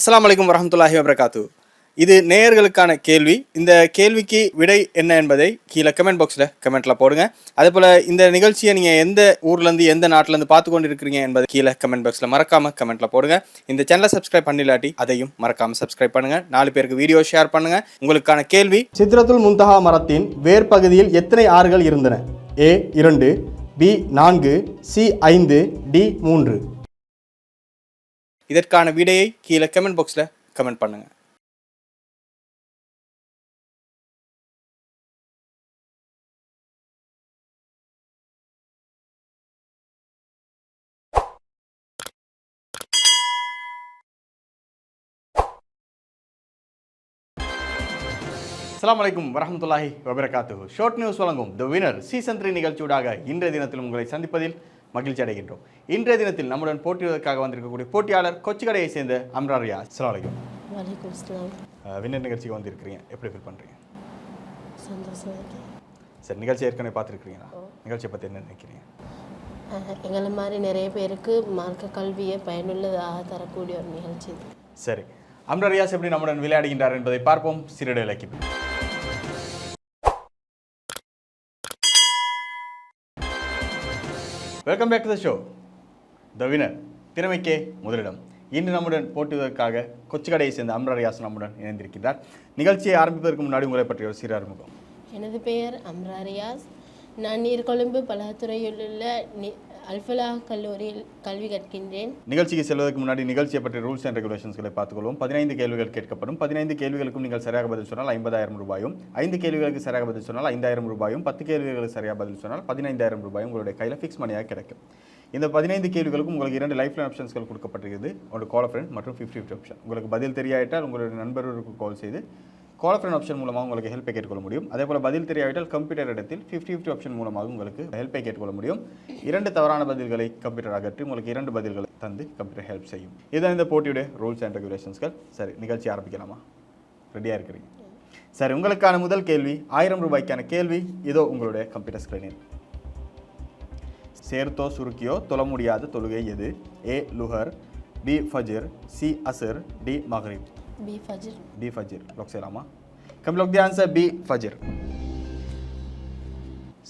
அஸ்லாம் வலைக்கம் வரமத்துல்லாஹி வபரகாத்து. இது நேயர்களுக்கான கேள்வி. இந்த கேள்விக்கு விடை என்ன என்பதை கீழே கமெண்ட் பாக்ஸில் கமெண்ட்டில் போடுங்க. அதே போல் இந்த நிகழ்ச்சியை நீங்கள் எந்த ஊர்லேருந்து எந்த நாட்டிலேருந்து பார்த்து கொண்டு இருக்கிறீங்க என்பதை கீழே கமெண்ட் பாக்ஸில் மறக்காமல் கமெண்ட்டில் போடுங்க. இந்த சேனலை சப்ஸ்கிரைப் பண்ணிலாட்டி அதையும் மறக்காமல் சப்ஸ்கிரைப் பண்ணுங்கள் நாலு பேருக்கு வீடியோ ஷேர் பண்ணுங்கள் உங்களுக்கான கேள்வி சித்ரத்துல் முந்தஹா மரத்தின் வேர் பகுதியில் எத்தனை ஆறுகள் இருந்தன? ஏ இரண்டு பி நான்கு சி ஐந்து டி மூன்று. இதற்கான விடையை கீழே கமெண்ட் பாக்ஸில் கமெண்ட் பண்ணுங்கள் அஸ்ஸலாமு அலைக்கும் வரஹ்மத்துல்லாஹி வபரகாத்துஹு ஷார்ட் நியூஸ் வழங்கும் த வினர் சீசன் த்ரீ நிகழ்ச்சியூடாக இன்றைய தினத்தில் உங்களை சந்திப்பதில் மகிழ்ச்சி அடைகின்றோம். இன்றைய தினத்தில் நம்முடன் போட்டியிடுவதற்காக வந்திருக்கக்கூடிய போட்டியாளர் கொச்சிக்கடையை சேர்ந்த அம்ரார் ரியா அஸ்ஸலாமு அலைக்கும். வலைக்கம் அஸ்லாம் வின்னர் நிகழ்ச்சிக்கு வந்திருக்கிறீங்க. எப்படி ஃபீல் பண்ணுறீங்க சரி நிகழ்ச்சி ஏற்கனவே பார்த்துருக்கிறீங்களா? நிகழ்ச்சியை பற்றி என்ன நினைக்கிறீங்க? எங்களை மாதிரி நிறைய பேருக்கு மார்க்க கல்வியை பயனுள்ளதாக தரக்கூடிய ஒரு நிகழ்ச்சி இது. சரி. அம்ரார் ரியாஸ் எப்படி நம்முடன் விளையாடுகின்றார் என்பதை பார்ப்போம். சிறிட இலக்கியம். Welcome back to the show the winner திறமைக்கே முதலிடம். இன்று நம்முடன் போட்டுவதற்காக கொச்சிக்கடையை சேர்ந்த அம்ரார் நம்முடன் இணைந்திருக்கிறார். நிகழ்ச்சியை ஆரம்பிப்பதற்கு முன்னாடி உங்களை பற்றிய ஒரு சிறு அறிமுகம். எனது பெயர் அம்ரா ரியாஸ் நான் நீர்கொழும்பு பலத்துறையில் உள்ள அல்ஃபலா கல்லூரியில் கல்வி கற்கின்றேன். நிகழ்ச்சிக்கு செல்வதற்கு முன்னாடி நிகழ்ச்சியை பற்றிய ரூல்ஸ் அண்ட் ரெகுலேஷன்ஸ்களை பார்த்துக்கொள்வோம். பதினைந்து கேள்விகள் கேட்கப்படும். பதினைந்து கேள்விகளுக்கும் நீங்கள் சரியாக பதில் சொன்னால் ஐம்பதாயிரம் ரூபாயும் ஐந்து கேள்விகளுக்கு சரியாக பதில் சொன்னால் ஐந்தாயிரம் ரூபாயும் பத்து கேள்விகளுக்கு சரியாக பதில் சொன்னால் பதினைந்தாயிரம் ரூபாயும் உங்களுடைய கையில் ஃபிக்ஸ் மணியாக கிடைக்கும். இந்த பதினைந்து கேள்விகளுக்கும் உங்களுக்கு இரண்டு லைஃப் லைன் ஆப்ஷன்ஸ்கள் கொடுக்கப்பட்டிருக்குது ஒரு கால் ஃப்ரெண்ட் மற்றும் ஃபிஃப்டி ஃபிஃப்டி ஆப்ஷன் உங்களுக்கு பதில் தெரியாவிட்டால் உங்களுடைய நண்பர்களுக்கு கால் செய்து கால் ஃப்ரெண்ட் ஆப்ஷன் மூலமாக உங்களுக்கு ஹெல்ப்பை கேட்டுக்கொள்ள முடியும். அதே போல் பதில் தெரியாவிட்டால் கம்ப்யூட்டர் இடத்தில் ஃபிஃப்டி ஃபிஃப்டி ஆப்ஷன் மூலமாக உங்களுக்கு ஹெல்ப்பை கேட்டுக்கொள்ள முடியும். இரண்டு தவறான பதில்களை கம்ப்யூட்டர் அகற்றி உங்களுக்கு இரண்டு பதில்களை தந்து கம்ப்யூட்டர் ஹெல்ப் செய்யும். இதுதான் இந்த போட்டியுடைய ரூல்ஸ் அண்ட் ரெகுலேஷன்ஸ்கள் சரி நிகழ்ச்சி ஆரம்பிக்கலாமா? ரெடியாக இருக்கிறீங்க? சரி உங்களுக்கான முதல் கேள்வி ஆயிரம் ரூபாய்க்கான கேள்வி. இதோ உங்களுடைய கம்ப்யூட்டர் ஸ்க்ரீனில் சேர்த்தோ சுருக்கியோ தொழ முடியாத தொழுகை எது? ஏ லுஹர் பி ஃபஜிர் சி அசர் டி மஹ்ரிப். B. Fajr. D. Fajr. Lock செய்யலாமா Come lock the answer B. Fajr.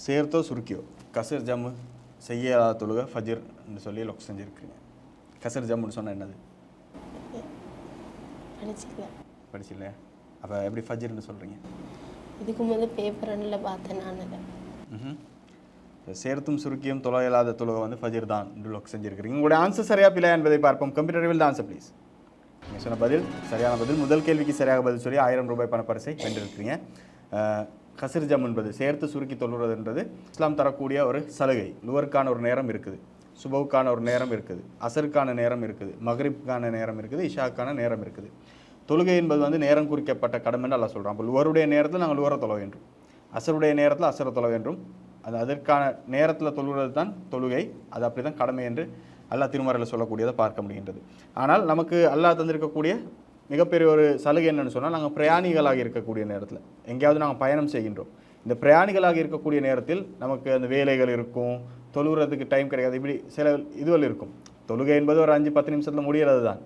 சேர்த்தோ சுருக்கியோ கசர் ஜம்மு செய்யாத தொழுக ஃபஜிர்னு சொல்லி லொக் செஞ்சுருக்கீங்க கசர் ஜம்முன்னு சொன்னால் என்னது படிச்சிக்கல படிச்சில்லையா அப்போ எப்படி ஃபஜிர்னு சொல்கிறீங்க இதுக்கு முதல்ல பேப்பர் ஒன்றில் பார்த்தேன் நான் ம் சேர்த்தும் சுருக்கியும் தொலை இல்லாத தொழுகை வந்து ஃபஜிர் தான் லொக் செஞ்சுருக்கிறீங்க உங்களுடைய ஆன்சர் சரியா பிள்ளை என்பதை பார்ப்போம் கம்ப்யூட்டர் வில் ஆன்சர் ப்ளீஸ் நீங்கள் சொன்ன பதில் சரியான பதில். முதல் கேள்விக்கு சரியாக பதில் சொல்லி ஆயிரம் ரூபாய் பணப்பரிசை வென்றிருக்கிறீங்க. கசிர்ஜம் என்பது சேர்த்து சுருக்கி தொழுறதுன்றது இஸ்லாம் தரக்கூடிய ஒரு சலுகை. லுவருக்கான ஒரு நேரம் இருக்குது. சுபவுக்கான ஒரு நேரம் இருக்குது. அசருக்கான நேரம் இருக்குது. மகரிப்புக்கான நேரம் இருக்குது. இஷாக்கான நேரம் இருக்குது. தொழுகை என்பது வந்து நேரம் குறிக்கப்பட்ட கடமைன்னு அல்ல சொல்கிறோம் அப்போ லுவருடைய நேரத்தில் நாங்கள் லுவரை தொழ வேண்டும். அசருடைய நேரத்தில் அசரை தொழ வேண்டும். அது அதற்கான நேரத்தில் தொழுகிறது தான் தொழுகை. அது அப்படி தான் கடமை என்று அல்லாஹ் திருமறையில் சொல்லக்கூடியதை பார்க்க முடிகின்றது. ஆனால் நமக்கு அல்லாஹ் தந்திருக்கக்கூடிய மிகப்பெரிய ஒரு சலுகை என்னென்னு சொன்னால் நாங்கள் பிரயாணிகளாக இருக்கக்கூடிய நேரத்தில் எங்கேயாவது நாங்கள் பயணம் செய்கின்றோம். இந்த பிரயாணிகளாக இருக்கக்கூடிய நேரத்தில் நமக்கு அந்த வேலைகள் இருக்கும் தொழுகிறதுக்கு டைம் கிடைக்காது. இப்படி சில இதுவல் இருக்கும். தொழுகை என்பது ஒரு அஞ்சு பத்து நிமிஷத்தில் முடிகிறது தான்.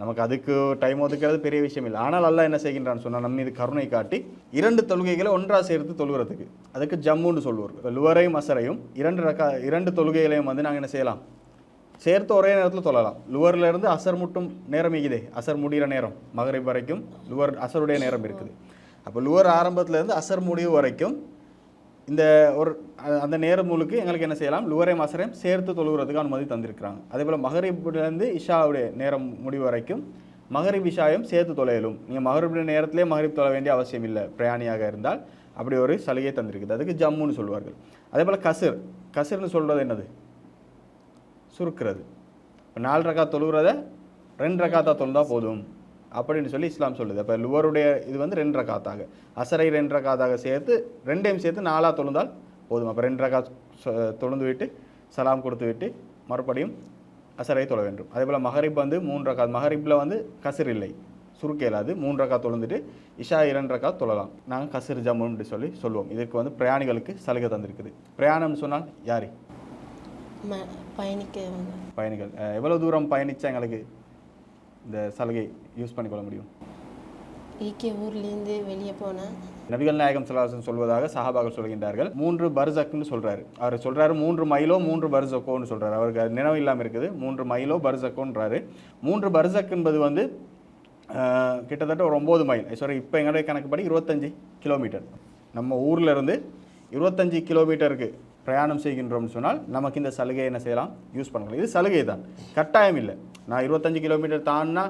நமக்கு அதுக்கு டைம் ஒதுக்கிறது பெரிய விஷயம் இல்லை. ஆனால் அல்லாஹ் என்ன செய்கின்றான்னு சொன்னால் நம்ம இது கருணை காட்டி இரண்டு தொழுகைகளை ஒன்றாக சேர்த்து தொழுகிறதுக்கு அதுக்கு ஜம்முன்னு சொல்லுவார் லுவரையும் அசரையும் இரண்டு ரக்கா இரண்டு தொழுகைகளையும் வந்து நாங்கள் என்ன செய்யலாம்? சேர்த்து ஒரே நேரத்தில் தொழலாம். லுவர்லேருந்து அசர் மட்டும் நேரம் இருக்குதே அசர் முடிகிற நேரம். மகரிப் வரைக்கும் லுவர் அசருடைய நேரம் இருக்குது. அப்போ லுவர் ஆரம்பத்துலேருந்து அசர் முடிவு வரைக்கும் இந்த ஒரு அந்த நேரம் நூலுக்கு எங்களுக்கு என்ன செய்யலாம்? லுவரையும் அசரையும் சேர்த்து தொழுகிறதுக்கு அனுமதி தந்திருக்கிறாங்க. அதே போல் மகரிப்லேருந்து இஷாவுடைய நேரம் முடிவு வரைக்கும் மகரிப் இஷாயும் சேர்த்து தொலையலும். நீங்கள் மகரிபுடைய நேரத்திலே மகரிப் தொழ வேண்டிய அவசியம் இல்லை. பிரயாணியாக இருந்தால் அப்படி ஒரு சலுகை தந்திருக்குது. அதுக்கு ஜம்முன்னு சொல்வார்கள். அதே போல் கசிர். கசிர்னு சொல்கிறது என்னது? சுருக்கிறது. இப்போ நாலு ரக்கா தொழுகிறத ரெண்டு ரக்காத்தா தொழுந்தா போதும். அப்படின்னு சொல்லி இஸ்லாம் சொல்லுது. அப்போ லுவருடைய இது வந்து ரெண்டு ரக்காத்தாக. அசரை ரெண்டு ரக்காத்தாக சேர்த்து ரெண்டையும் சேர்த்து நாலாக தொழுந்தால் போதும். அப்போ ரெண்டு ரக்கா தொழுந்து விட்டு சலாம் கொடுத்து விட்டு மறுபடியும் அசரை தொழ வேண்டும். அதே போல் மகரிப் வந்து மூன்று ரக்கா மஹரிப்பில் வந்து கசிர் இல்லை. சுருக்க இயலாது. மூன்று ரக்கா தொழுந்துட்டு இஷா இரண்டு ரக்கா தொழலாம். நாங்கள் கசிர் ஜம்முன்னு சொல்லி சொல்லுவோம். இதுக்கு வந்து பிரயாணிகளுக்கு சலுகை தந்திருக்குது. பிரயாணம்னு சொன்னால் யாரு? ம பயணிக்கவங்க பயணிகள் அஹ் எவ்வளவு தூரம் பயணிச்சா எங்களுக்கு இந்த சலுகை யூஸ் பண்ணிக்கொள்ள முடியும்? ஈக்கே ஊர்லேருந்து வெளியே போனேன் நபிகள் நாயகம் சலாசன் சொல்வதாக சஹாபாக்கள் சொல்கின்றார்கள். மூன்று பர்சக்குன்னு சொல்றாரு. அவர் சொல்றாரு மூன்று மைலோ மூன்று பர்சக்கோன்னு சொல்றாரு. அவருக்கு அது நினைவு இல்லாமல் இருக்குது. மூன்று மைலோ பர்சக்கோன்றாரு மூன்று பர்சக் என்பது வந்து கிட்டத்தட்ட ஒரு ஒம்பது மைல். சாரி இப்போ எங்களுடைய கணக்குப்படி இருபத்தஞ்சி கிலோமீட்டர். நம்ம ஊர்ல இருந்து இருபத்தஞ்சி கிலோமீட்டருக்கு பிரயாணம் செய்கின்றோம்னு சொன்னால் நமக்கு இந்த சலுகை என்ன செய்யலாம்? யூஸ் பண்ணலாம். இது சலுகை தான். கட்டாயம் இல்லை. நான் இருபத்தஞ்சு கிலோமீட்டர் தாண்டினா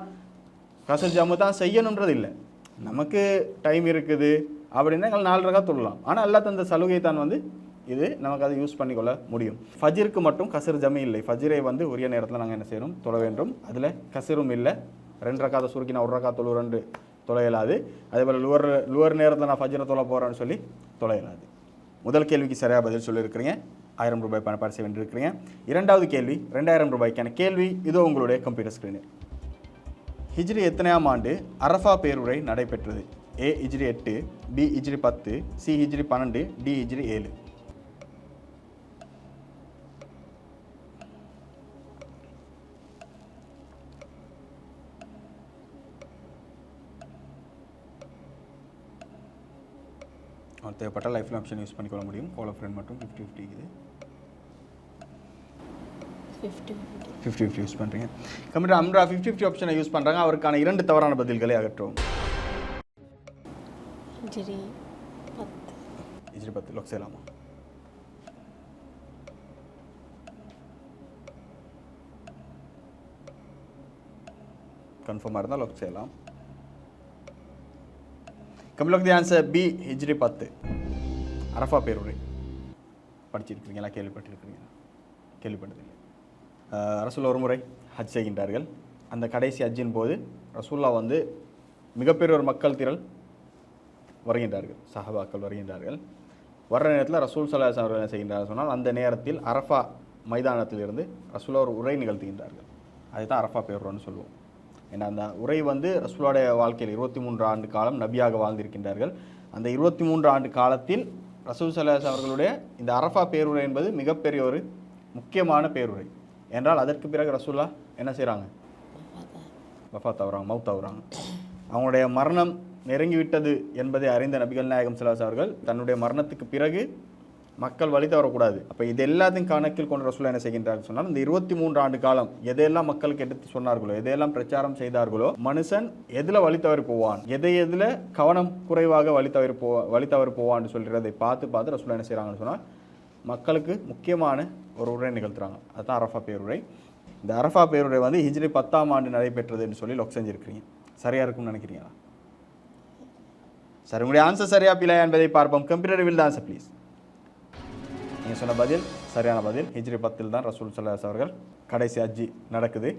கசல் ஜம்மு தான் செய்யணுன்றது இல்லை. நமக்கு டைம் இருக்குது அப்படின்னா எங்கள் நாலு ரகா தொழலாம். ஆனால் அல்லா தந்த சலுகை தான் வந்து இது நமக்கு அதை யூஸ் பண்ணிக்கொள்ள முடியும். ஃபஜிற்கு மட்டும் கசர் ஜமி இல்லை. ஃபஜிரை வந்து உரிய நேரத்தில் நாங்கள் என்ன செய்யணும் தொழ வேண்டும். அதில் கசரும் இல்லை. ரெண்டு ரக்காத சுருக்கி நான் ஒரு ரக்கா தொழு ரெண்டு தொலையலாது. அதே போல் லுவர் லுவர் நேரத்தில் நான் ஃபஜ்ரை தொலை போகிறேன்னு சொல்லி தொலையலாது. முதல் கேள்விக்கு சரியாக பதில் சொல்லியிருக்கிறீங்க. ஆயிரம் ரூபாய் பணப்பரிசு வென்றிருக்கிறீங்க. இரண்டாவது கேள்வி ரெண்டாயிரம் ரூபாய்க்கான கேள்வி இதோ உங்களுடைய கம்ப்யூட்டர் ஸ்க்ரீனு ஹிஜ்ரி எத்தனையாம் ஆண்டு அரஃபா பேருரை நடைபெற்றது? ஏ ஹிஜ்ரி எட்டு பி ஹிஜ்ரி பத்து சி ஹிஜ்ரி பன்னெண்டு டி ஹிஜ்ரி ஏழு. அவர் தேவைப்பட்ட லைஃப் ஆப்ஷன் யூஸ் பண்ணிக்கொள்ள முடியும். கோல ஃப்ரெண்ட் மட்டும் ஃபிஃப்டி ஃபிஃப்டி இது. ஃபிஃப்டி ஃபிஃப்டி ஃபிஃப்டி யூஸ் பண்ணுறீங்க கம்ப்யூட்டர் அம்ரா ஃபிஃப்டி ஃபிஃப்டி ஆப்ஷனை யூஸ் பண்ணுறாங்க அவருக்கான இரண்டு தவறான பதில்களை அகற்றவும் ஹிஜ்ரி பத்து. ஹிஜ்ரி பத்து. லொக் செய்யலாமா கன்ஃபார்மாக இருந்தால் லொக் செய்யலாம் கம்ப்ளீட் தி ஆன்சர் பி ஹிஜ்ரி பத்து. அரஃபா பேருரை. படிச்சிருக்கிறீங்களா? கேள்விப்பட்டிருக்கிறீங்களா? கேள்விப்பட்டதில்லை. ரசூல்லா ஒரு முறை ஹஜ் செய்கின்றார்கள். அந்த கடைசி ஹஜ்ஜின் போது ரசூல்லா வந்து மிகப்பெரிய ஒரு மக்கள் திரள் வருகின்றார்கள். சஹாபாக்கள் வருகின்றார்கள். வர்ற நேரத்தில் ரசூல் சலாஸ் அவர்கள் என்ன செய்கின்றார்கள் சொன்னால் அந்த நேரத்தில் அரஃபா மைதானத்திலிருந்து ரசூலா ஒரு உரை நிகழ்த்துகின்றார்கள். அதுதான் அரஃபா பேருன்னு சொல்லுவோம். ஏன்னா அந்த உரை வந்து ரசூலுடைய வாழ்க்கையில் இருபத்தி மூன்று ஆண்டு காலம் நபியாக வாழ்ந்திருக்கின்றார்கள். அந்த இருபத்தி மூன்று ஆண்டு காலத்தில் ரசூல் சலாஸ் அவர்களுடைய இந்த அரஃபா பேருரை என்பது மிகப்பெரிய ஒரு முக்கியமான பேருரை. என்றால் அதற்கு பிறகு ரசூல்லா என்ன செய்கிறாங்க வஃபாத் ஆகுறாங்க மவுத் ஆகுறாங்க. அவங்களுடைய மரணம் நெருங்கிவிட்டது என்பதை அறிந்த நபிகள் நாயகம் சிலாஸ் அவர்கள் தன்னுடைய மரணத்துக்கு பிறகு மக்கள் வழி தவறக்கூடாது. அப்போ இது எல்லாத்தையும் கணக்கில் கொண்டு ரசூலா என்ன செய்கின்றார் சொன்னால் இந்த இருபத்தி மூன்று ஆண்டு காலம் எதையெல்லாம் மக்களுக்கு எடுத்து சொன்னார்களோ எதையெல்லாம் பிரச்சாரம் செய்தார்களோ மனுஷன் எதில் வழி தவறி போவான் எதை எதில் கவனம் குறைவாக வழி தவறி போ வழி தவறி போவான்னு சொல்கிறதை பார்த்து பார்த்து ரசூலா என்ன செய்கிறாங்கன்னு சொன்னால் மக்களுக்கு முக்கியமான ஒரு உரை நிகழ்த்துறாங்க. அதுதான் அரஃபா பேருரை. இந்த அரஃபா பேருரை வந்து ஹிஜ்ரி பத்தாம் ஆண்டு நடைபெற்றதுன்னு சொல்லி லொக் செஞ்சிருக்கிறீங்க. சரியாக இருக்கும்னு நினைக்கிறீங்களா? சார் உங்களுடைய ஆன்சர் சரியா பிள்ளை என்பதை பார்ப்போம். கம்ப்யூட்டர் வில் ஆன்சர் ப்ளீஸ் நீங்கள் சொன்ன பதில் சரியான பதில். ஹிஜ்ரி பத்தில் தான் ரசூல் சல்லாஸ் அவர்கள் கடைசி அஜ்ஜி நடக்குது.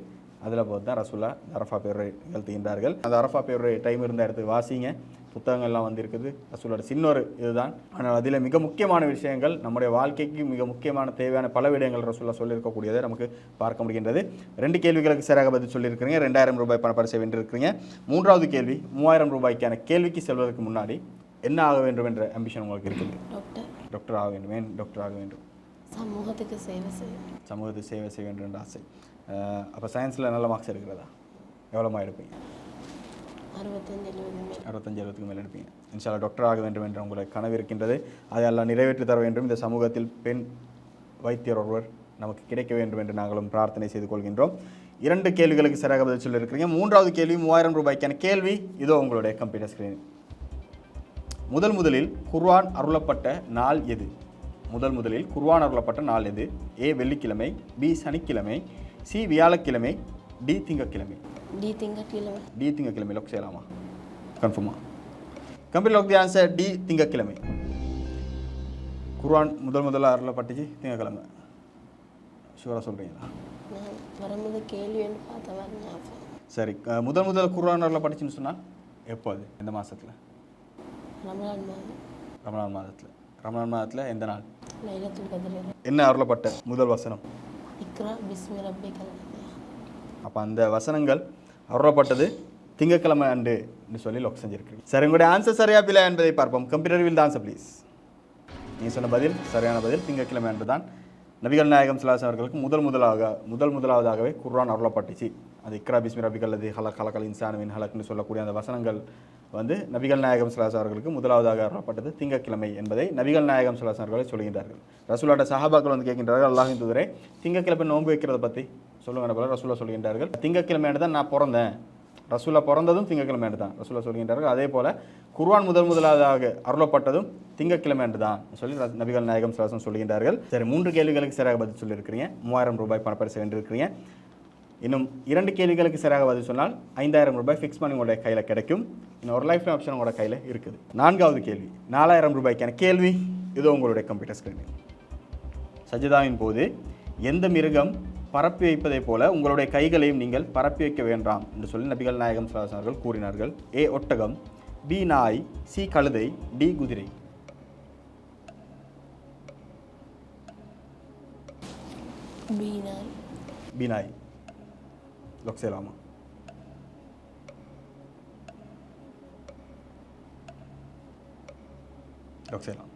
அதில் போது தான் ரசூலா அரஃபா பேருரை நிகழ்த்துகின்றார்கள். அந்த அரஃபா பேருரை டைம் இருந்த இடத்துக்கு வாசிங்க. புத்தகங்கள்லாம் வந்திருக்குது. ரசூலோட சின்னொரு இதுதான். ஆனால் அதில் மிக முக்கியமான விஷயங்கள் நம்முடைய வாழ்க்கைக்கு மிக முக்கியமான தேவையான பல விடயங்கள் ரசூலா சொல்லியிருக்கக்கூடியதை நமக்கு பார்க்க முடிகின்றது. ரெண்டு கேள்விகளுக்கு சரியாக பதில் சொல்லியிருக்கிறீங்க. ரெண்டாயிரம் ரூபாய் பணப்பரிசை வென்றிருக்கிறீங்க. மூன்றாவது கேள்வி மூவாயிரம் ரூபாய்க்கான கேள்விக்கு செல்வதற்கு முன்னாடி என்ன ஆக வேண்டும் என்ற அம்பிஷன் உங்களுக்கு இருக்குது? டாக்டர் டாக்டர் ஆக வேண்டும் ஏன் டாக்டர் ஆக வேண்டும் சமூகத்துக்கு சேவை செய்யும் சமூகத்துக்கு சேவை செய்ய வேண்டும் என்ற ஆசை அப்போ சயின்ஸில் நல்ல மார்க்ஸ் எடுக்கிறதா எவ்வளோமா எடுப்பீங்க அறுபத்தஞ்சு எழுபது மேல் அறுபத்தஞ்சு அறுபத்துக்கு மேல் எடுப்பீங்க இன்ஷால்லா டாக்டர் ஆக வேண்டும் என்ற உங்களை கனவு இருக்கின்றது அதை எல்லாம் நிறைவேற்றி தர வேண்டும் இந்த சமூகத்தில் பெண் வைத்தியர் ஒருவர் நமக்கு கிடைக்க வேண்டும் என்று நாங்களும் பிரார்த்தனை செய்து கொள்கின்றோம் இரண்டு கேள்விகளுக்கு சரியாக பதில் சொல்லியிருக்கிறீங்க மூன்றாவது கேள்வி மூவாயிரம் ரூபாய்க்கான கேள்வி இதோ உங்களுடைய கம்ப்யூட்டர் ஸ்கிரீன் முதல் முதலில் குர்ஆன் அருளப்பட்ட நாள் எது? முதல் முதலில் குர்ஆன் அருளப்பட்ட நாள் எது? ஏ வெள்ளிக்கிழமை பி சனிக்கிழமை சி வியாழக்கிழமை டி திங்கக்கிழமை. டி திங்கட்கிழமை டி திங்கக்கிழமை. லொக் செய்யலாமா? கன்ஃபார்மா complete lock the answer D திங்கக்கிழமை. குர்ஆன் முதல் முதல்ல அருளப்பட்டுச்சு திங்கக்கிழமை. ஷூராக சொல்கிறீங்களா வரும்போது ஞாபகம். சரி முதல் முதல் குர்ஆன் அருளப்பட்டுச்சுன்னு சொன்னால் எப்போ அது எந்த மாதத்தில் ரமலான் மாதம். ரமலான் மாதத்தில். ரமலான் மாதத்தில் எந்த நாள்? லைலத்துல் கதிரில் என்ன அருளப்பட்ட முதல் வசனம்? இக்ரா பிஸ்மி ரப்பி கல்வியா அப்போ அந்த வசனங்கள் அருளப்பட்டது திங்கக்கிழமை அன்று என்று சொல்லி லொக் செஞ்சிருக்கீங்க சரி உங்களுடைய ஆன்சர் சரியா பிள்ளை என்பதை பார்ப்போம். கம்ப்யூட்டர் வில் ஆன்சர் ப்ளீஸ் நீ சொன்ன பதில் சரியான பதில் திங்கக்கிழமை அன்று தான். நபிகள் நாயகம் சிலாஸ் அவர்களுக்கு முதல் முதலாக முதல் முதலாவதாகவே குர்ஆன் அருளப்பட்டுச்சு. அது இக்ரா பிஸ்மி ரபிக் அல்லது ஹலக் ஹலக்கல் இன்சானுவின் ஹலக்னு சொல்லக்கூடிய அந்த வசனங்கள் வந்து நபிகள் நாயகம் சுல்லாஸ் அவர்களுக்கு முதலாவதாக அருளப்பட்டது திங்கக்கிழமை என்பதை நபிகள் நாயகம் சுல்லாஸ் அவர்களை சொல்கின்றார்கள். ரசூலாட்ட சஹாபாக்கள் வந்து கேட்கின்றார்கள் அல்லாஹின் தூதரே திங்கக்கிழமை நோன்பு வைக்கிறத பற்றி சொல்லுங்க போல ரசூலா சொல்கின்றார்கள். திங்கக்கிழமையான தான் நான் பிறந்தேன். ரசூலா பிறந்ததும் திங்கக்கிழமை தான் ரசூலா சொல்கின்றார்கள். அதே போல் குர்வான் முதல் முதலாவதாக அருளப்பட்டதும் திங்கக்கிழமை தான் சொல்லி நபிகள் நாயகம் சுல்லாசம் சொல்கின்றார்கள். சரி மூன்று கேள்விகளுக்கு சரியாக பதில் சொல்லியிருக்கிறீங்க. மூவாயிரம் ரூபாய் பணப்பரிசு வென்றிருக்கிறீங்க. இன்னும் இரண்டு கேள்விகளுக்கு சரியாக பதில் சொன்னால் ஐந்தாயிரம் ரூபாய் ஃபிக்ஸ் பண்ணி உங்களுடைய கையில் கிடைக்கும். இன்னும் ஒரு லைஃப் ஆப்ஷன் உங்களோட கையில் இருக்குது. நான்காவது கேள்வி. நாலாயிரம் ரூபாய்க்கான கேள்வி. இதோ உங்களுடைய கம்ப்யூட்டர் ஸ்க்ரீனில் சஜிதாவின் போது எந்த மிருகம் பரப்பி வைப்பதைப் போல உங்களுடைய கைகளையும் நீங்கள் பரப்பி வைக்க வேண்டாம் என்று சொல்லி நபிகள் நாயகம் அவர்கள் கூறினார்கள். ஏ ஒட்டகம். பி நாய். சி கழுதை. டி குதிரை. பீனாய் பி நாய். லொக் செய்யலாமா லொக் செய்யலாம்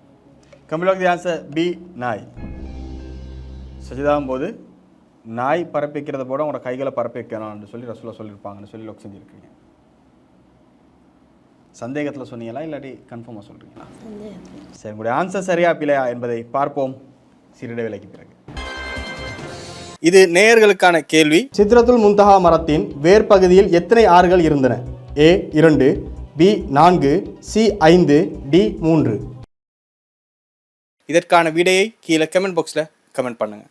கம்பிலாக் தி ஆன்சர் பி நாய் சஜிதாகும் போது நாய் பரப்பி வைக்கிறத போட உங்களோட கைகளை பரப்பி வைக்கணும்னு சொல்லி ரசூலா சொல்லியிருப்பாங்கன்னு சொல்லி லொக் செஞ்சுருக்கீங்க. சந்தேகத்தில் சொன்னீங்களா இல்லாட்டி கன்ஃபார்மாக சொல்கிறீங்களா சரி உங்களுடைய ஆன்சர் சரியா பிழையா என்பதை பார்ப்போம். சிறிட விலைக்கு பிறகு. இது நேயர்களுக்கான கேள்வி. சித்ரத்துல் முந்தஹா மரத்தின் வேர் பகுதியில் எத்தனை ஆறுகள் இருந்தன? ஏ இரண்டு பி நான்கு சி ஐந்து டி மூன்று. இதற்கான விடையை கீழே கமெண்ட் பாக்ஸில் கமெண்ட் பண்ணுங்க.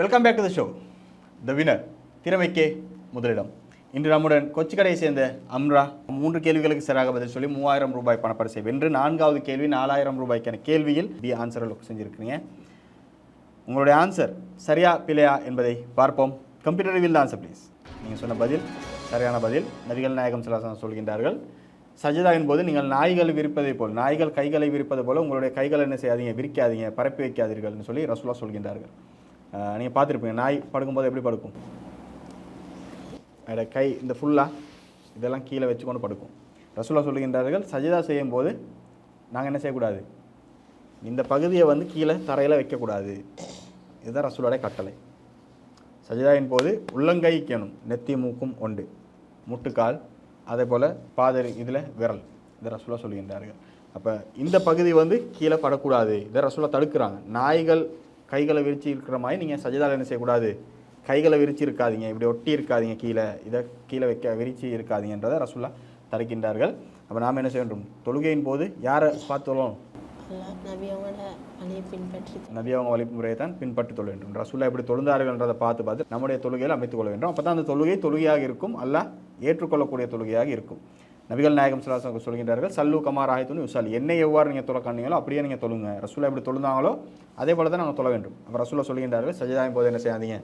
Welcome back to the show the winner திறமைக்கே முதலிடம். இன்று நம்முடன் கொச்சிக்கடையை சேர்ந்த அம்ரா மூன்று கேள்விகளுக்கு சரியாக பதில் சொல்லி மூவாயிரம் ரூபாய் பணப்பரிசை வென்று நான்காவது கேள்வி நாலாயிரம் ரூபாய்க்கான கேள்வியில் பி ஆன்சரை செஞ்சுருக்கிறீங்க. உங்களுடைய ஆன்சர் சரியா பிழையா என்பதை பார்ப்போம். கம்ப்யூட்டர் வில் ஆன்சர் ப்ளீஸ் நீங்கள் சொன்ன பதில் சரியான பதில். நபிகள் நாயகம் சிலாசனம் சொல்கின்றார்கள் சஜிதாவின் போது நீங்கள் நாய்கள் விரிப்பதை போல் நாய்கள் கைகளை விரிப்பது போல உங்களுடைய கைகளை என்ன செய்யாதீங்க விரிக்காதீங்க பரப்பி வைக்காதீர்கள்னு சொல்லி ரசூலா சொல்கின்றார்கள். நீங்கள் பார்த்துருப்பீங்க நாய் படுக்கும்போது எப்படி படுக்கும்? அதோட கை இந்த ஃபுல்லாக இதெல்லாம் கீழே வச்சு கொண்டு படுக்கும். ரசூலா சொல்லுகின்றார்கள் சஜிதா செய்யும் போது நாங்கள் என்ன செய்யக்கூடாது? இந்த பகுதியை வந்து கீழே தரையில் வைக்கக்கூடாது. இதுதான் ரசூலோடைய கட்டளை. சஜிதாவின் போது உள்ளங்கை கேணும் நெத்தி மூக்கும் ஒண்டு முட்டுக்கால் அதே போல் பாதரி இதில் விரல் இதை ரசூலா சொல்லுகின்றார்கள். அப்போ இந்த பகுதி வந்து கீழே படக்கூடாது. இதை ரசூலா தடுக்கிறாங்க. நாய்கள் கைகளை விரிச்சு இருக்கிற மாதிரி நீங்கள் சஜிதாவில் என்ன செய்யக்கூடாது? கைகளை விரிச்சு இருக்காதீங்க இப்படி ஒட்டி இருக்காதீங்க கீழே. இதை கீழே வைக்க விரிச்சு இருக்காதீங்கன்றதை ரசூலா தடுக்கின்றார்கள். அப்போ நாம் என்ன செய்ய வேண்டும்? தொழுகையின் போது யாரை பார்த்து தொழணும்? நபி அவங்க வழிமுறையை தான் பின்பற்றி தொழ வேண்டும். ரசூல்லா எப்படி தொழுந்தார்கள்ன்றதை பார்த்து பார்த்து நம்முடைய தொழுகையில் அமைத்துக் கொள்ள வேண்டும். அப்போ தான் அந்த தொழுகை தொழுகையாக இருக்கும். அல்லாஹ் ஏற்றுக்கொள்ளக்கூடிய தொழுகையாக இருக்கும். நபிகள் நாயகம் சுல்லாசம் சொல்கின்றார்கள் சல்லு கமார் ஆயத்துன்னு யுசால் என்னை எவ்வாறு நீங்கள் தொலைக்கானீங்களோ அப்படியே நீங்கள் தொழுங்க. ரசூலா எப்படி தொழுந்தாங்களோ அதே போல தான் நாங்கள் தொழ வேண்டும். அப்போ ரசூலா சொல்கின்றார்கள் சஜிதாயின் போது என்ன செய்யாதீங்க?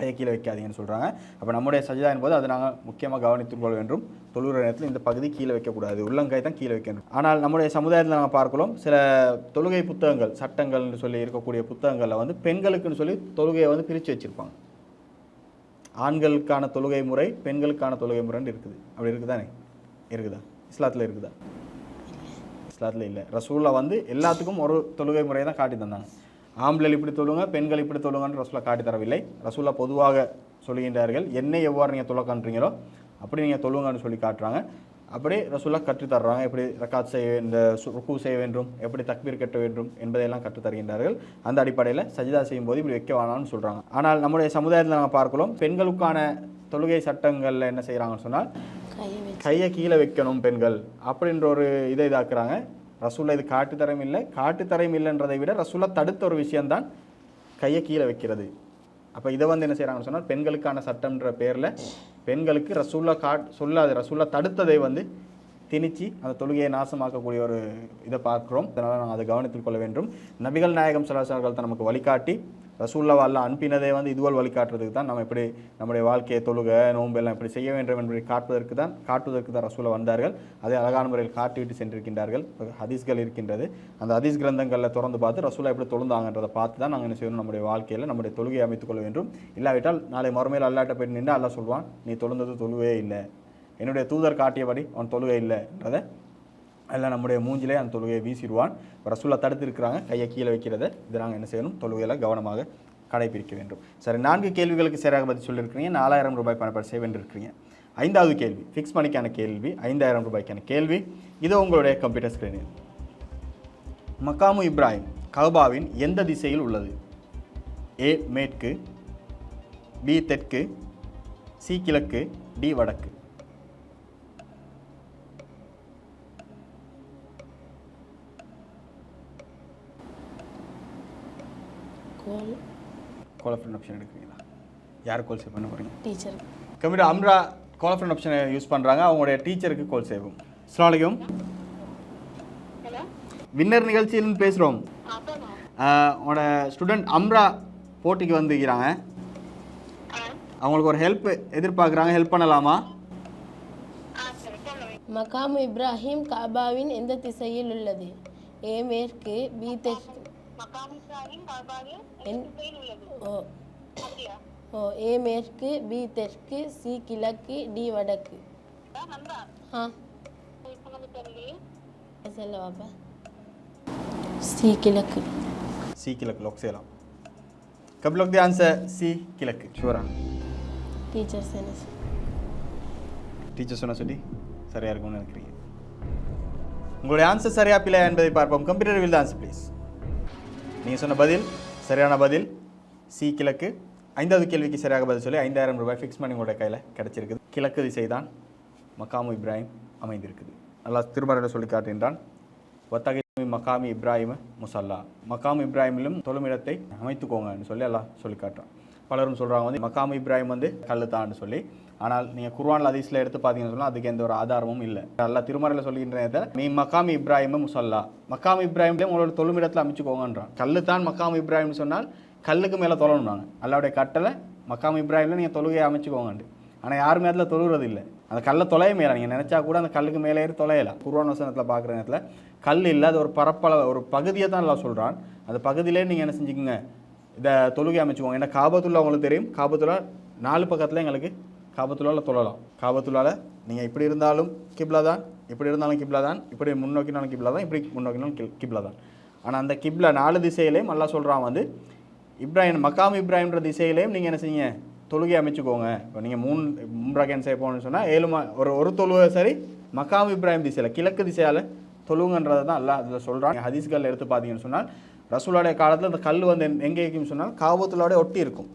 கையை கீழே வைக்காதீங்கன்னு சொல்கிறாங்க அப்போ நம்முடைய சஜிதா போது அதை நாங்கள் முக்கியமாக கவனித்துக் கொள்ள வேண்டும். தொழுகிற நேரத்தில் இந்த பகுதி கீழே வைக்கக்கூடாது. உள்ளங்கை தான் கீழே வைக்கணும். ஆனால் நம்முடைய சமுதாயத்தில் நாங்கள் பார்க்கலாம் சில தொழுகை புத்தகங்கள் சட்டங்கள்னு சொல்லி இருக்கக்கூடிய புத்தகங்களில் வந்து பெண்களுக்குன்னு சொல்லி தொழுகையை வந்து பிரித்து வச்சுருப்பாங்க. ஆண்களுக்கான தொழுகை முறை பெண்களுக்கான தொழுகை முறைன்னு இருக்குது. அப்படி இருக்குதானே இருக்குதா? இஸ்லாத்தில் இருக்குதா? இஸ்லாத்தில் இல்லை. ரசூல்லா வந்து எல்லாத்துக்கும் ஒரு தொழுகை முறையை தான் காட்டி தந்தாங்க. ஆம்பளை இப்படி தொழுங்க பெண்கள் இப்படி தொழுங்கன்னு ரசூலா காட்டி தரவில்லை. ரசூல்லா பொதுவாக சொல்கின்றார்கள் என்னை எவ்வாறு நீங்கள் தொலை காண்றீங்களோ அப்படி நீங்கள் தொழுங்கன்னு சொல்லி காட்டுறாங்க. அப்படி ரசூல்லா கற்றுத் தர்றாங்க. எப்படி ரக்காத் செய்ய இந்த ருக்கு செய்ய வேண்டும் எப்படி தக்பீர் கட்ட வேண்டும் என்பதையெல்லாம் கற்றுத் தருகின்றார்கள். அந்த அடிப்படையில் சஜிதா செய்யும் போது இப்படி வைக்க வேணாம்னு சொல்கிறாங்க ஆனால் நம்முடைய சமுதாயத்தில் நாங்கள் பார்க்கலாம் பெண்களுக்கான தொழுகை சட்டங்களில் என்ன செய்கிறாங்கன்னு சொன்னால் கையை கீழே வைக்கணும் பெண்கள் அப்படின்ற ஒரு இதை இதாக்குறாங்க. ரசூல்லா இது காட்டுத்தரம் இல்லை. காட்டுத்தரம் இல்லைன்றதை விட ரசூலை தடுத்த ஒரு விஷயம்தான் கையை கீழே வைக்கிறது. அப்போ இதை வந்து என்ன செய்கிறாங்கன்னு சொன்னால் பெண்களுக்கான சட்டம்ன்ற பேரில் பெண்களுக்கு ரசூல்லா காட் சொல்லாது ரசூல்லா தடுத்ததை வந்து திணிச்சு அந்த தொழுகையை நாசமாக்கக்கூடிய ஒரு இதை பார்க்குறோம். அதனால் நாம் அதை கவனத்தில் கொள்ள வேண்டும். நபிகள் நாயகம் சலாசர்கள் தான் நமக்கு வழிகாட்டி ரசூல்லாவை அல்ல அனுப்பினதே வந்து இதுவல் வழிகாட்டுறதுக்கு தான் நம்ம எப்படி நம்முடைய வாழ்க்கையை தொழுக நோன்பு எல்லாம் இப்படி செய்ய வேண்டும் என்பதை காட்டுவதற்கு தான் காட்டுவதற்கு தான் ரசூலை வந்தார்கள். அதை அழகான முறையில் காட்டிவிட்டு சென்றிருக்கின்றார்கள். ஹதீஸ்கள் இருக்கின்றது. அந்த ஹதீஸ் கிரந்தங்களில் திறந்து பார்த்து ரசூலா எப்படி தொழுந்தாங்கன்றதை பார்த்து தான் நாங்கள் என்ன செய்யணும்? நம்முடைய வாழ்க்கையில் நம்முடைய தொழுகையை அமைத்துக் கொள்ள வேண்டும். இல்லாவிட்டால் நாளை மறுமையில் அல்லாட்ட போய் நின்று அல்லா சொல்வான் நீ தொழுந்தது தொழுவே இல்லை. என்னுடைய தூதர் காட்டியபடி அவன் தொழுகை இல்லைன்றதை அதில் நம்முடைய மூஞ்சிலே அந்த தொழுகையை வீசிடுவான். ரசூலா தடுத்திருக்கிறாங்க கையை கீழே வைக்கிறத. இது நாங்கள் என்ன செய்யணும்? தொழுகையில் கவனமாக கடைபிடிக்க வேண்டும். சரி நான்கு கேள்விகளுக்கு சரியாக பதில் சொல்லியிருக்கிறீங்க. நாலாயிரம் ரூபாய் பணப்பட செய்ய வேண்டியிருக்கிறீங்க ஐந்தாவது கேள்வி ஃபிக்ஸ் மணிக்கான கேள்வி ஐந்தாயிரம் ரூபாய்க்கான கேள்வி. இது உங்களுடைய கம்ப்யூட்டர் ஸ்க்ரீனில் மக்காமு இப்ராஹிம் கபாவின் எந்த திசையில் உள்ளது? ஏ மேற்கு பி தெற்கு சி கிழக்கு டி வடக்கு. கோல் கால் ஃப்ரெண்ட் ஆப்ஷன் எடுக்கிறீங்களா? யார் கால் சேவ் பண்ண போகிறீங்க டீச்சர் கம்ப்யூட்டர் அம்ரா கால் ஃப்ரெண்ட் ஆப்ஷனை யூஸ் பண்ணுறாங்க அவங்களுடைய டீச்சருக்கு கால் சேவும் அஸ்லாமலைக்கும் வின்னர் நிகழ்ச்சியிலிருந்து பேசுகிறோம் உங்களோட ஸ்டூடெண்ட் அம்ரா போட்டிக்கு வந்துக்கிறாங்க அவங்களுக்கு ஒரு ஹெல்ப் எதிர்பார்க்குறாங்க. ஹெல்ப் பண்ணலாமா? மகாமு இப்ராஹிம் காபாவின் எந்த திசையில் உள்ளது? ஏ மேற்கு பி தெற்கு ஓ. ஓ ஏ மேற்கு பி தெற்கு சி கிழக்கு டி வடக்கு. ஆ. சொல்ல பாப்பா சி கிழக்கு. சி கிழக்கு லோக் சேலம் கப் லோக் தி ஆன்சர் சி கிழக்கு. ஷுவரா டீச்சர்ஸ் என்ன சொல்~ டீச்சர் சொன்ன சொல்லி சரியாக இருக்கும்னு நினைக்கிறீங்க. உங்களுடைய ஆன்சர் சரியா பிள்ளை என்பதை பார்ப்போம். கம்ப்யூட்டர் வில் ஆன்சர் ப்ளீஸ் நீங்கள் சொன்ன பதில் சரியான பதில் சி கிழக்கு. ஐந்தாவது கேள்விக்கு சரியாக பதில் சொல்லி ஐந்தாயிரம் ரூபாய் ஃபிக்ஸ் பண்ணி உங்களுடைய கையில் கிடச்சிருக்குது. கிழக்கு திசை தான் மக்காமு இப்ராஹிம் அமைந்திருக்குது. நல்லா திருமறையில் சொல்லி காட்டுகின்றான் ஒத்தகை மக்காமி இப்ராஹிம் முசல்லா. மக்காம் இப்ராஹிமிலும் தொழுமிடத்தை அமைத்துக்கோங்கன்னு சொல்லி எல்லாம் சொல்லி காட்டுறான். பலரும் சொல்கிறாங்க வந்து மக்காம் இப்ராஹிம் வந்து கல்லுத்தான்னு சொல்லி. ஆனால் நீங்கள் குர்வான் ஹதீஸில் எடுத்து பார்த்தீங்கன்னு சொன்னால் அதுக்கு எந்த ஒரு ஆதாரமும் இல்லை. நல்லா திருமறையில் சொல்கின்றத நீ மக்காம் இப்ராஹிம் முசல்லா. மக்காம் இப்ராஹிம்லேயே உங்களோட தொழுமிடத்தில் அமைச்சுக்கோங்கன்றான் கல்லு தான் மக்காம் இப்ராஹிம்னு சொன்னால் கல்லுக்கு மேலே தொழணும் நாங்கள் அல்லாவுடைய கட்டளை மக்காம் இப்ராஹிமில் நீங்கள் தொழுகையை அமைச்சுக்கோங்கண்டு ஆனால் யாருமே அதில் தொழுகிறது இல்லை. அந்த கல்லை தொலைய மேலே நீங்கள் நினச்சா கூட அந்த கல்லுக்கு மேலே ஏறி தொலையலாம். குர்வான் வசனத்தில் பார்க்குற நேரத்தில் கல் இல்லை அது ஒரு பரப்பளவு ஒரு பகுதியை தான் எல்லாம் சொல்கிறான் அந்த பகுதியிலே நீங்கள் என்ன செஞ்சுக்கோங்க? இதை தொழுகை அமைச்சுக்கோங்க. ஏன்னா காபத்துல்லா உங்களுக்கு தெரியும். காபத்துல்லா நாலு பக்கத்தில் எங்களுக்கு காபத்துல்லாவில் தொழலாம். காபத்துல்லாவில் நீங்கள் இப்படி இருந்தாலும் கிப்லா தான் இப்படி இருந்தாலும் கிப்லா தான் இப்படி முன்னோக்கினாலும் கிப்லா தான் இப்படி முன்னோக்கினாலும் கிப்லா தான் ஆனால் அந்த கிப்லா நாலு திசையிலையும் நல்லா சொல்கிறான் வந்து இப்ராஹிம் மக்காம் இப்ராஹிம்ன்ற திசையிலையும் நீங்கள் என்ன செய்யுங்க? தொழுகை அமைச்சுக்கோங்க. இப்போ நீங்கள் மூணு மூன்றாக செய்ய போகணும்னு சொன்னால் ஏழு மா ஒரு ஒரு தொழுவை சரி மக்காம் இப்ராஹிம் திசையில் கிழக்கு திசையால் தொழுங்கன்றதை தான் அல்ல அதில் சொல்கிறான் ஹதீஸ்கள் எடுத்து பார்த்தீங்கன்னு சொன்னால் ரசூலுடைய காலத்தில் அந்த கல் வந்து எங்கே இருக்குன்னு சொன்னால் காபத்துலோட ஒட்டி இருக்கும்.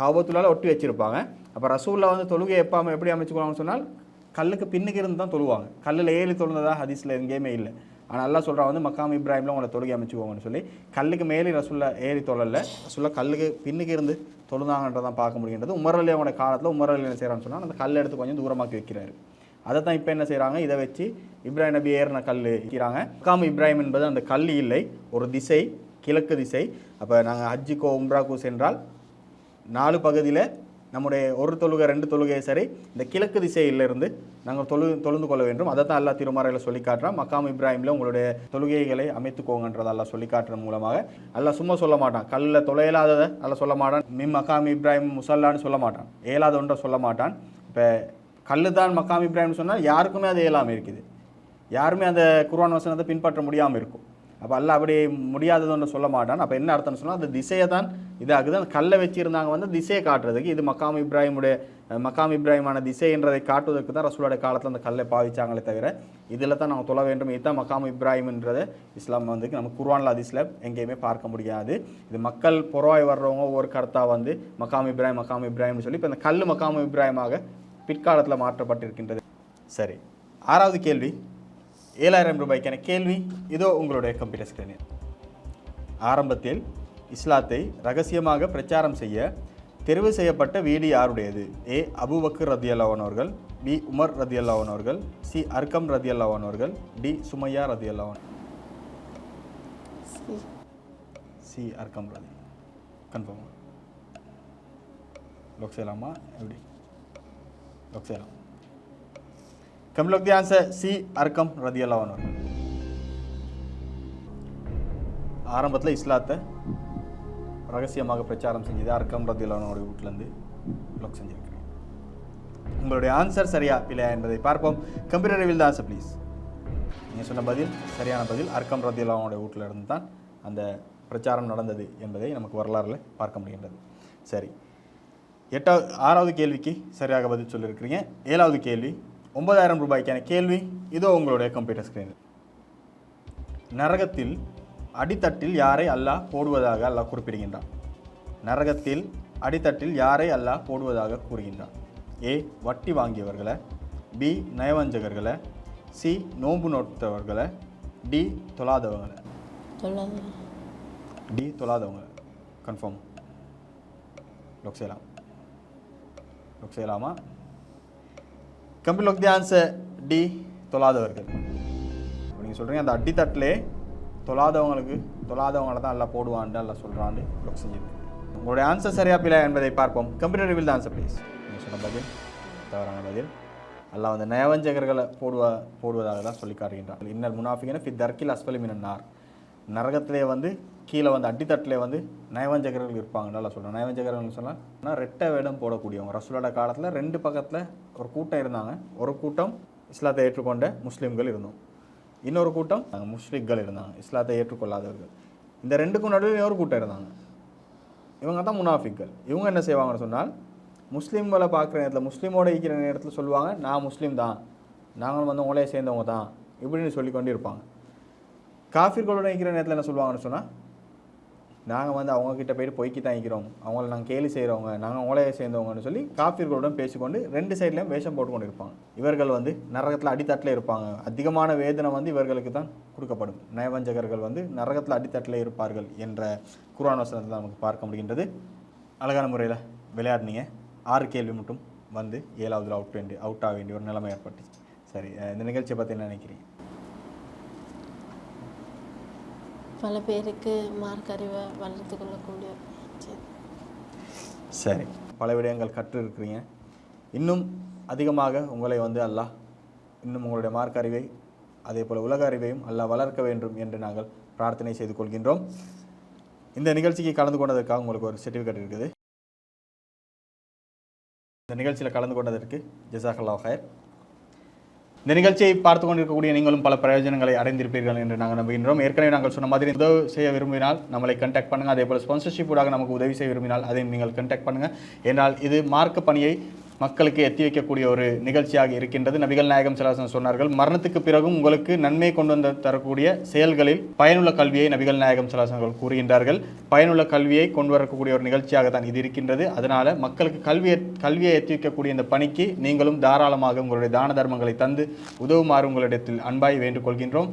காபத்துலால ஒட்டி வச்சிருப்பாங்க. அப்போ ரசூலில் வந்து தொழுகை எப்போ எப்படி அமைச்சுக்குவாங்கன்னு சொன்னால் கல்லுக்கு பின்னுக்கு இருந்து தான் தொழுவாங்க. கல்லில் ஏறி தொழுந்ததா ஹதீஸில் எங்கேயுமே இல்லை. ஆனால் நல்லா சொல்கிறான் வந்து மக்காம் இப்ராஹிமில் உங்களை தொழுகை அமைச்சுக்கோங்கன்னு சொல்லி கல்லுக்கு மேலே ரசூலில் ஏறி தொழல ரசூலில் கல்லுக்கு பின்னுக்கு இருந்து தொழுதாங்கன்றதான் பார்க்க முடிகின்றது. உமரலி அவங்களோட காலத்தில் உமர் என்ன செய்கிறான்னு சொன்னால் அந்த கல் எடுத்து கொஞ்சம் தூரமாக்கி வைக்கிறாரு. அதை தான் இப்போ என்ன செய்கிறாங்க இதை வச்சு இப்ராஹிம் நபி ஏறின கல் இருக்கிறாங்க மக்காம் இப்ராஹிம் என்பது அந்த கல் இல்லை ஒரு திசை கிழக்கு திசை. அப்போ நாங்கள் ஹஜ்ஜுக்கோ உம்ராக்கோ சென்றால் நாலு பகுதியில் நம்முடைய ஒரு தொழுகை ரெண்டு தொழுகை சரி இந்த கிழக்கு திசையிலிருந்து நாங்கள் தொழு தொழுந்து கொள்ள வேண்டும். அதை தான் அல்லா திருமறையில் சொல்லி காட்டுறான். மக்காம் இப்ராஹிமில் உங்களுடைய தொழுகைகளை அமைத்துக்கோங்கன்றதை அல்லா சொல்லி காட்டுறது மூலமாக. எல்லாம் சும்மா சொல்ல மாட்டான். கல்லில் தொலையில்லாததை அல்ல சொல்ல மாட்டான். மிம் மக்காம் இப்ராஹிம் முசல்லான்னு சொல்ல மாட்டான். ஏலாத ஒன்றை சொல்ல மாட்டான். இப்போ கல் தான் மக்காம் இப்ராஹிம்னு சொன்னால் யாருக்குமே அது ஏலாமல் இருக்குது. யாருமே அந்த குர்வான் வசனத்தை பின்பற்ற முடியாமல் இருக்கும். அப்போ அல்ல அப்படி முடியாதது ஒன்று சொல்ல மாட்டான். அப்போ என்ன அர்த்தம்னு சொன்னால் அந்த திசையை தான் இதாகுது. அந்த கல்லை வச்சிருந்தாங்க வந்து திசையை காட்டுறதுக்கு. இது மக்காம் இப்ராஹிமுடைய மக்காம் இப்ராஹிமான திசை என்றதை காட்டுவதற்கு தான் ரசூலுடைய காலத்தில் அந்த கல்லை பாவிச்சாங்களே தவிர இதில் தான் நம்ம தொழ வேண்டும். இதுதான் மக்காம் இப்ராஹிம்ன்றது. இஸ்லாம் வந்து நம்ம குர்வான்ல ஹதீஸ்ல எங்கேயுமே பார்க்க முடியாது. இது மக்கள் புறவாய் வர்றவங்க ஒவ்வொரு கருத்தா வந்து மக்காம் இப்ராஹிம் மக்காம் இப்ராஹிம்னு சொல்லி இப்போ இந்த கல் மக்காம் இப்ராஹிமாக பிற்காலத்தில் மாற்றப்பட்டிருக்கின்றது. சரி. ஆறாவது கேள்வி. ஏழாயிரம் ரூபாய்க்கான கேள்வி. இதோ உங்களுடைய கம்ப்யூட்டர் ஸ்கிரீனில் ஆரம்பத்தில் இஸ்லாத்தை ரகசியமாக பிரச்சாரம் செய்ய தெரிவு செய்யப்பட்ட வீடு யாருடையது? ஏ அபுபக்கர் ரதியல்லாவன் அவர்கள் பி உமர் ரதியல்லாவன் அவர்கள் சி அர்க்கம் ரதியல்லாவன் அவர்கள் டி சுமையா ரதியல்லாவன் சி. சி அர்க்கம் ரதி. கன்ஃபார்மா லோக் செய்யலாமா? எப்படி? லோக் செய்யலாம். Come lock the answer C Arkam ரதியல்லாவன் anhu. ஆரம்பத்தில் இஸ்லாத்தை ரகசியமாக பிரச்சாரம் செஞ்சது அர்க்கம் ரத்தியலானோட வீட்டிலேருந்து லோக் செஞ்சிருக்கிறேன். உங்களுடைய ஆன்சர் சரியா இல்லையா என்பதை பார்ப்போம். கம்ப்யூட்டர் வில் தான் ஆன்சர் ப்ளீஸ் நீங்கள் சொன்ன பதில் சரியான பதில் அர்க்கம் ரத்தியலானோட வீட்டில் இருந்து தான் அந்த பிரச்சாரம் நடந்தது என்பதை நமக்கு வரலாறுல பார்க்க முடிகின்றது. சரி. எட்டாவது ஆறாவது கேள்விக்கு சரியாக பதில் சொல்லியிருக்கிறீங்க ஏழாவது கேள்வி ஒன்பதாயிரம் ரூபாய்க்கான கேள்வி. இதோ உங்களுடைய கம்ப்யூட்டர் ஸ்க்ரீனில் நரகத்தில் அடித்தட்டில் யாரை அல்லாஹ் போடுவதாக அல்லாஹ் குறிப்பிடுகின்றான்? நரகத்தில் அடித்தட்டில் யாரை அல்லாஹ் போடுவதாக கூறுகின்றான்? ஏ வட்டி வாங்கியவர்களை. பி நயவஞ்சகர்களை. சி நோன்பு நோட்டவர்களை டி தொழாதவங்களை. டி தொழாதவங்க கன்ஃபார்ம் லொக் செய்யலாம். லொக் செய்யலாமா? கம்பி ஆஃப் தி ஆன்சர் டி தொழாதவர்கள். நீங்கள் சொல்கிறீங்க அந்த அடித்தட்டிலே தொழாதவங்களுக்கு தொழாதவங்களை தான் எல்லாம் போடுவான்னு எல்லாம் சொல்கிறான்னு லொக் செஞ்சிருக்கு. உங்களுடைய ஆன்சர் சரியா பிள்ளை என்பதை பார்ப்போம். கம்ப்யூட்டர் ரிவில் ஆன்சர் ப்ளீஸ் நீங்கள் சொன்ன பதில் தவறான பதில். அல்லாஹ் வந்து நயவஞ்சகர்களை போடுவா போடுவதாக தான் சொல்லி காட்டுகின்றார். இன்னல் முனாஃபிகன ஃபி தர்க்கில் அஸ்பலி மினன் நார். நரகத்திலே வந்து கீழே வந்து அடித்தட்டில் வந்து நயவஞ்சகர்கள் இருப்பாங்க நல்லா சொல்கிறேன் நயவஞ்சகர்கள் சொன்னால் ஆனால் ரெட்டை வேடம் போடக்கூடியவங்க. ரசூலோட காலத்தில் ரெண்டு பக்கத்தில் ஒரு கூட்டம் இருந்தாங்க. ஒரு கூட்டம் இஸ்லாத்தை ஏற்றுக்கொண்ட முஸ்லீம்கள் இருந்தோம். இன்னொரு கூட்டம் நாங்கள் முஸ்லீம்கள் இருந்தாங்க. இஸ்லாத்தை ஏற்றுக்கொள்ளாதவர்கள். இந்த ரெண்டுக்கும் நடுவில் இன்னொரு கூட்டம் இருந்தாங்க. இவங்க தான் முனாஃபிக்கள். இவங்க என்ன செய்வாங்கன்னு சொன்னால் முஸ்லீம்களை பார்க்குற நேரத்தில் முஸ்லீமோட இருக்கிற நேரத்தில் சொல்லுவாங்க நான் முஸ்லீம் தான். நாங்களும் வந்து உங்களே சேர்ந்தவங்க தான். இப்படின்னு சொல்லி கொண்டு இருப்பாங்க. காஃபிர்களோட நிற்கிற நேரத்தில் என்ன சொல்லுவாங்கன்னு சொன்னால் நாங்கள் வந்து அவங்கக்கிட்ட போயிட்டு பொய்க்கி தாங்கிக்கிறோம் அவங்கள நாங்கள் கேலி செய்கிறவங்க நாங்கள் அவங்களே சேர்ந்தவங்கன்னு சொல்லி காஃபிர்களுடன் பேசிக்கொண்டு ரெண்டு சைட்லேயும் வேஷம் போட்டுக்கொண்டு இருப்பாங்க இவர்கள் வந்து நரகத்தில் அடித்தட்டில் இருப்பாங்க. அதிகமான வேதனை வந்து இவர்களுக்கு தான் கொடுக்கப்படும். நயவஞ்சகர்கள் வந்து நரகத்தில் அடித்தட்டில் இருப்பார்கள் என்ற குரான் வசனத்தை தான் நமக்கு பார்க்க முடிகின்றது. அழகான முறையில் விளையாடினீங்க. ஆறு கேள்வி மட்டும் வந்து ஏழாவதுல அவுட் வேண்டி அவுட் ஆக வேண்டிய ஒரு நிலைமை ஏற்பட்டுச்சு. சரி இந்த நிகழ்ச்சியை பற்றி என்ன நினைக்கிறீங்க? பல பேருக்கு மார்க் அறிவை வளர்த்து கொள்ளக்கூடிய சரி. பல விடயங்கள் கற்றிருக்கிறீங்க இன்னும் அதிகமாக உங்களை வந்து அல்லாஹ் இன்னும் உங்களுடைய மார்க் அறிவை அதே போல் உலக அறிவையும் அல்லாஹ் வளர்க்க வேண்டும் என்று நாங்கள் பிரார்த்தனை செய்து கொள்கின்றோம். இந்த நிகழ்ச்சிக்கு கலந்து கொண்டதற்காக உங்களுக்கு ஒரு சர்டிஃபிகேட் இருக்குது. இந்த நிகழ்ச்சியில் கலந்து கொண்டதற்கு ஜசாக் ஹயர் இந்த நிகழ்ச்சியை பார்த்து கொண்டிருக்கக்கூடிய நீங்களும் பல பிரயோஜனங்களை அடைந்திருப்பீர்கள் என்று நாங்கள் நம்புகின்றோம். ஏற்கனவே நாங்கள் சொன்ன மாதிரி உதவி செய்ய விரும்பினால் நம்மளை கண்டாக்ட் பண்ணுங்கள் அதே போல் ஸ்பான்சர்ஷிப் ஊடாக நமக்கு உதவி செய்ய விரும்பினால் அதையும் நீங்கள் கண்டாக்ட் பண்ணுங்கள் என்றால் இது மார்க்க பணியை மக்களுக்கு எத்தி வைக்கக்கூடிய ஒரு நிகழ்ச்சியாக இருக்கின்றது. நபிகள் நாயகம் சிலாசன் சொன்னார்கள் மரணத்துக்கு பிறகும் உங்களுக்கு நன்மை கொண்டு வந்து தரக்கூடிய செயல்களில் பயனுள்ள கல்வியை நபிகள் நாயகம் சிலாசன்கள் கூறுகின்றார்கள். பயனுள்ள கல்வியை கொண்டு வரக்கூடிய ஒரு நிகழ்ச்சியாக தான் இது இருக்கின்றது. அதனால் மக்களுக்கு கல்வியை கல்வியை எத்தி வைக்கக்கூடிய இந்த பணிக்கு நீங்களும் தாராளமாக உங்களுடைய தான தர்மங்களை தந்து உதவுமாறு உங்களிடத்தில் அன்பாய் வேண்டுகொள்கின்றோம்.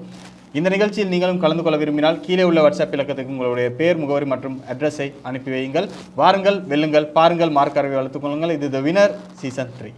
இந்த நிகழ்ச்சியில் நீங்களும் கலந்து கொள்ள விரும்பினால் கீழே உள்ள வாட்ஸ்அப் இலக்கத்துக்கு உங்களுடைய பேர் முகவரி மற்றும் அட்ரஸை அனுப்பி வையுங்கள். வாருங்கள் வெல்லுங்கள் பாருங்கள் மார்க் அறிவை வளர்த்துக் கொள்ளுங்கள். இது த வினர் சீசன் த்ரீ